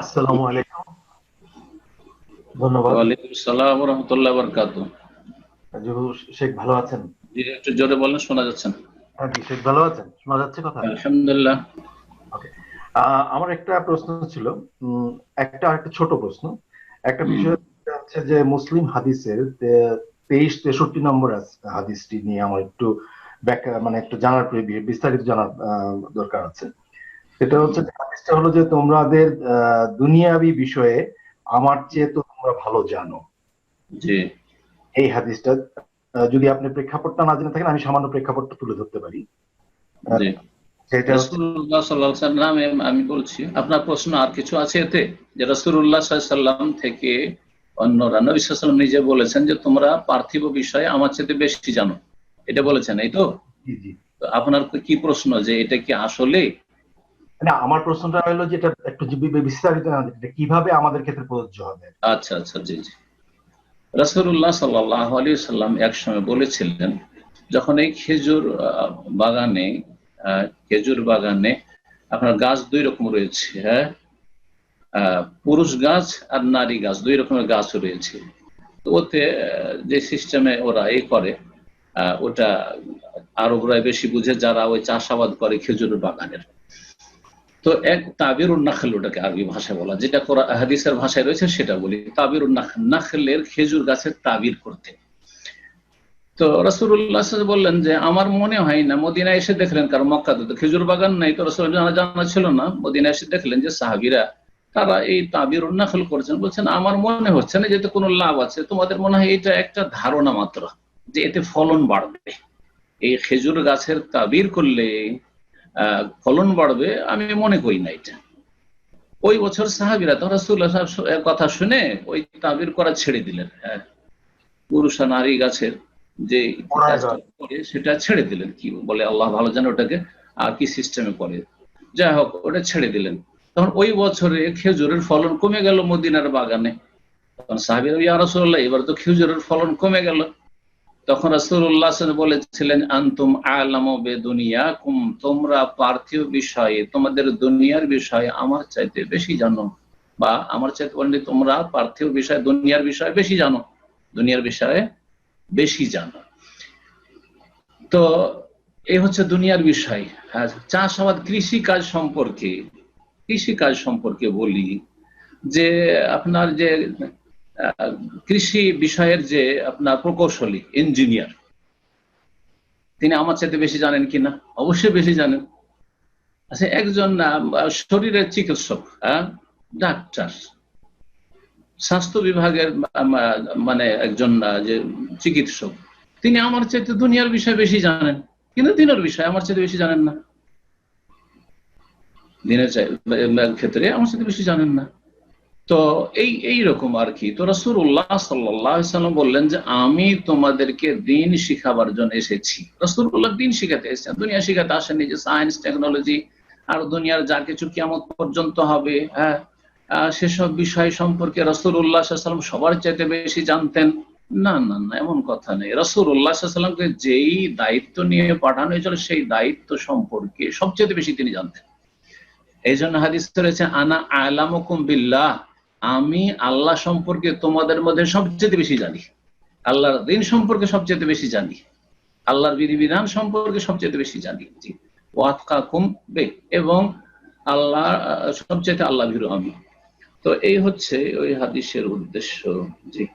আসসালামু আলাইকুম। ধন্যবাদ। ওয়ালাইকুম সালাম রহমতুল্লাহ বরকাত জুহু শেখ ভালো আছেন? জি একটু জোরে বলেন শোনা যাচ্ছে না। হ্যাঁ জি শেখ ভালো আছেন? শোনা যাচ্ছে কথা? আলহামদুলিল্লাহ। আমার একটা প্রশ্ন ছিল। একটা একটা ছোট প্রশ্ন। একটা বিষয় হচ্ছে যে মুসলিম হাদিসের তেইশ তেষট্টি নম্বর হাদিসটি নিয়ে আমার একটু ব্যাখ্যা মানে একটু জানার বিস্তারিত জানার দরকার আছে। সেটা হচ্ছে হাদিসটা হলো যে তোমাদের দুনিয়াবি বিষয়ে আমার চেয়ে তো তোমরা ভালো জানো। জি। এই হাদিসটা যদি আপনি প্রেক্ষাপটটা না জেনে থাকেন আমি সামান্য প্রেক্ষাপটটা তুলে ধরতে পারি। জি। সেটা রাসূলুল্লাহ সাল্লাল্লাহু আলাইহি সাল্লামে আমি বলছি আপনার প্রশ্ন আর কিছু আছে এতে? যে রাসূলুল্লাহ সাল্লাল্লাহু আলাইহি সাল্লাম থেকে অন্যরা নবী সাল্লাম নিজে বলেছেন যে তোমরা পার্থিব বিষয়ে আমার চেয়ে বেশি জানো। এটা বলেছেন এই তো? জি জি। তো আপনার কি প্রশ্ন যে এটা কি আসলে না, আমার প্রশ্নটা হলো যে এটা একটু বিস্তারিত না এটা কীভাবে আমাদের ক্ষেত্রে প্রযোজ্য হবে? আচ্ছা আচ্ছা জি জি। রাসূলুল্লাহ সাল্লাল্লাহু আলাইহি সাল্লাম এক সময় বলেছিলেন, যখন এই খেজুর বাগানে খেজুর বাগানে আপনার গাছ দুই রকম রয়েছে হ্যাঁ? পুরুষ গাছ আর নারী গাছ, দুই রকমের গাছ রয়েছে। ওতে, যে সিস্টেমে ওরা এই করে ওটা আরবরা বেশি বুঝে যারা ওই চাষাবাদ করে খেজুরের বাগানের। তো এক তাবির নাখল ওটাকে আরবি ভাষায় বলা যেটা কোরআন- হাদিসের ভাষায় রয়েছে সেটা বলি। তাবির নাখলের খেজুর গাছের তাবির করতে। তো আলাইহি বললেন যে, আমার মনে হয় না মদিনা এসে দেখলেন কারণ মক্কাতে তো খেজুর বাগান নাই। তো রাসূল জানা জানা ছিল না মদিনা এসে দেখলেন যে সাহাবীরা, তারা এই তাবির নাখল করছেন। বলছেন, আমার মনে হচ্ছে না যেতে কোনো লাভ আছে। তোমাদের মনে হয় এটা একটা ধারণা মাত্র যে এতে ফলন বাড়বে। এই খেজুর গাছের তাবির করলে ফলন বাড়বে আমি মনে করি না এটা। ওই বছর সাহাবিরা তো আলাইহি কথা শুনে ওই তাবির করা ছেড়ে দিলেন হ্যাঁ। পুরুষ আর নারী গাছের যে সেটা ছেড়ে দিলেন। কি বলে আল্লাহ ভালো জানে ওটাকে আর কি সিস্টেমে করে। যাই হোক ওটা ছেড়ে দিলেন। তখন ওই বছরে খেজুরের ফলন কমে গেল মদিনার বাগানে। তখন সাহাবিরা ইয়া রাসূলুল্লাহ এবার তো খেজুরের ফলন কমে গেল। তখন ওয়াসাল্লাম বলেছিলেন, আনতুম আলামু বেদুনিয়াকুম, তোমরা পার্থিব বিষয়ে, তোমাদের দুনিয়ার বিষয়ে আমার চাইতে বেশি জানো বা আমার চাইতে বলেন তোমরা পার্থিব বিষয়ে, দুনিয়ার বিষয়ে বেশি জানো, দুনিয়ার বিষয়ে বেশি জানো। তো এই হচ্ছে দুনিয়ার বিষয়। হ্যাঁ কৃষি কাজ সম্পর্কে কৃষি কাজ সম্পর্কে বলি যে আপনার যে কৃষি বিষয়ের যে আপনার প্রকৌশলী ইঞ্জিনিয়ার তিনি আমার চাইতে বেশি জানেন কিনা অবশ্যই বেশি জানেন। আচ্ছা একজন শরীরের চিকিৎসক হ্যাঁ ডাক্তার, স্বাস্থ্য বিভাগের মানে একজন যে চিকিৎসক, তিনি আমার চাইতে দুনিয়ার বিষয়ে বেশি জানেন। কিন্তু দিনের বিষয়ে আমার চাইতে বেশি জানেন না। দিনের ক্ষেত্রে আমার সাথে বেশি জানেন না। তো এই এই রকম আর কি। তো রসুল্লাহ সাল্লাম বললেন যে, আমি তোমাদেরকে দিন শিখাবার জন্য এসেছি। রসুল্লাহ দিন শিখাতে এসেছেন। দুনিয়া শিখাতে আসেনি যে সায়েন্স টেকনোলজি আর দুনিয়ার যা কিছু কেমন পর্যন্ত হবে হ্যাঁ। সেসব বিষয় সম্পর্কে রসুল্লাহ সাল্লাম সবার চাইতে বেশি জানতেন। না না না, এমন কথা নেই। রসুল্লাহ সাল্লামকে যেই দায়িত্ব নিয়ে পাঠানো হয়েছিল, সেই দায়িত্ব সম্পর্কে সবচেয়ে বেশি তিনি জানতেন। এই জন্য হাদিস রয়েছে, আনা আলামকুম বিল্লাহ। আমি আল্লাহ সম্পর্কে তোমাদের মধ্যে সবচেয়ে বেশি জানি। আল্লাহর দিন সম্পর্কে সবচেয়ে বেশি জানি। আল্লাহর বিধিবিধান সম্পর্কে সবচেয়ে বেশি জানি। জি। ওয়াতকাকুম বে। এবং আল্লাহ, সবচেয়ে আল্লাহ ভীরু আমি তো এই হচ্ছে ওই হাদিসের উদ্দেশ্য। জি।